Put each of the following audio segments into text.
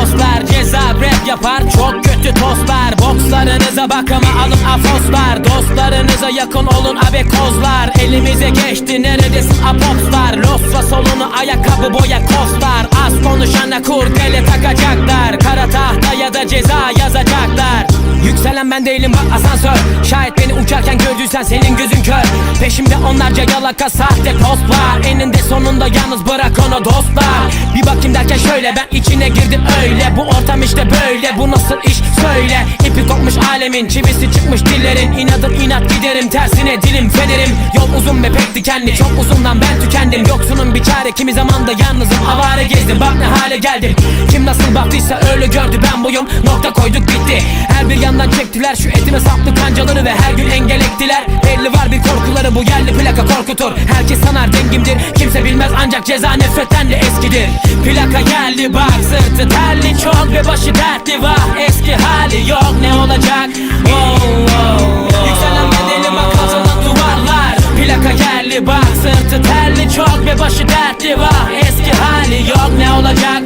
dostlar Ceza rap yapar çok kötü tostlar. Bokslarınıza bak ama alın afoslar. Dostlarınıza yakın olun abi kozlar. Elimize geçti neredesin apopslar? Losra solunu ayakkabı boya kostlar. Az konuşana kurdele takacaklar. Kara tahta ya da ceza yazacaklar Yükselen ben değilim bak asansör. Şayet beni uçarken gördüysen senin gözün kör. Peşimde onlarca yalaka sahte postlar. Eninde sonunda yalnız bırak onu dostlar. Bir bakayım derken şöyle ben içine girdim öyle. Bu ortam işte böyle bu nasıl iş? Söyle. İpi kopmuş alemin çivisi çıkmış dillerin. İnadım inat giderim tersine dilim fenerim Yol uzun ve pek dikenli çok uzundan ben tükendim. Yoksunun bir çare kimi zaman da yalnızım. Avare gezdim Bak ne hale geldim. Kim nasıl baktıysa öyle gördü ben buyum. Nokta koyduk bitti. Her bir yandan çektiler Şu etime saplı kancaları ve her gün engel ektiler Belli var bir korkuları bu yerli plaka korkutur. Herkes sanar dengimdir kimse bilmez ancak ceza nefretten de eskidir. Plaka geldi bak sırtı terli çok ve başı dertli var. Eski hali yok ne olacak? Oh, oh, oh. Yükselen bedeli bak azalan duvarlar. Plaka geldi bak sırtı terli çok ve başı dertli var. Eski hali yok ne olacak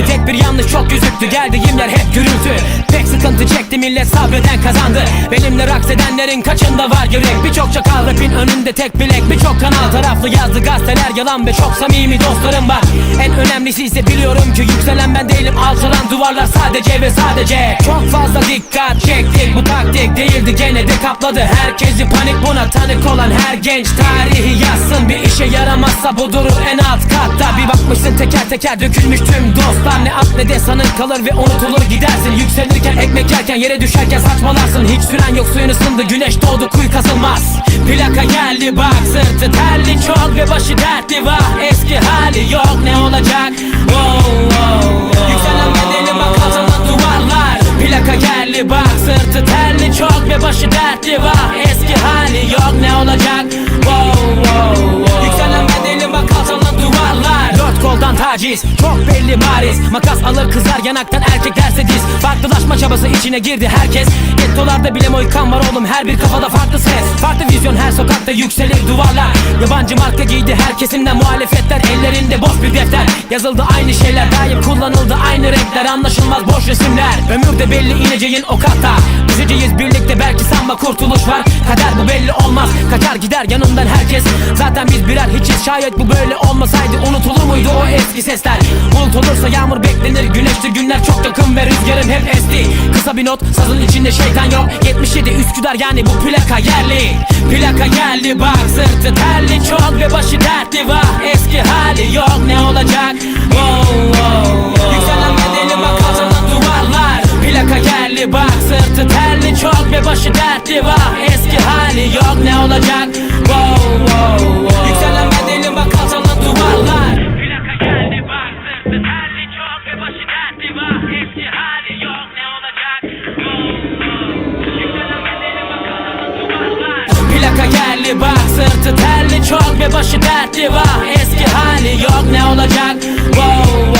küçüldü Tek bir yanlış çok gözüktü geldiğim yer hep gürültü. Pek sıkıntı çekti millet sabreden kazandı. Benimle raks edenlerin kaçında var yürek Birçok çakal rapin önünde tek bilek. Birçok kanal taraflı yazdı gazeteler. Yalan Ve çok samimi dostlarım var. En önemlisi ise biliyorum ki yükselen ben değilim. Alçalan duvarlar sadece ve sadece. Çok fazla dikkat çektik bu taktik değildi gene de kapladı. Herkesi panik buna tanık olan her genç Tarihi yazsın. Bir işe yaramazsa bu durur en alt katta bakmışsın teker teker dökülmüş tüm dostlar. Ne at ne de sanın kalır ve unutulur gidersin. Yükselirken ekmek yerken yere düşerken saçmalarsın. Hiç süren yok suyun ısındı güneş doğdu kuyu kazılmaz. Plaka geldi bak sırtı terli çok ve başı dertli var. Eski hali yok ne olacak taciz çok belli bariz. Makas alır kızar yanaktan erkek derse diz. Farklılaşma çabası içine girdi herkes. Gettolarda bile moykan var oğlum her bir kafada farklı ses. Farklı vizyon her sokakta yükselir duvarlar. Yabancı marka giydi her kesimden muhalefetler. Ellerinde boş bir defter. Yazıldı aynı şeyler daim kullanıldı aynı renkler. Anlaşılmaz boş resimler. Ömürde belli ineceğin o katta Düşeceğiz birlikte belki sanma kurtuluş var. Kader bu belli olmaz. Kaçar gider yanından herkes. Zaten biz birer hiçiz. Şayet bu böyle olmasaydı Unutulur muydu o eski sesler. Bulut olursa yağmur beklenir. Güneştir günler çok yakın ve rüzgarım hep esti. Kısa bir not sazın içinde şeytan yok. 77 Üsküdar yani bu plaka yerli. Plaka geldi bak sırtı terli. Çok ve başı dertli var Eski hali yok. Ne olacak? Oh, oh, oh. Yükselen bedeli bak duvarlar. Plaka geldi bak sırtı terli. Çok ve başı dertli var Eski hali yok. Ne olacak? Wow, wow, Geldi bak sırtı terli çok ve başı dertli var. Eski hali yok ne olacak? Wow, wow,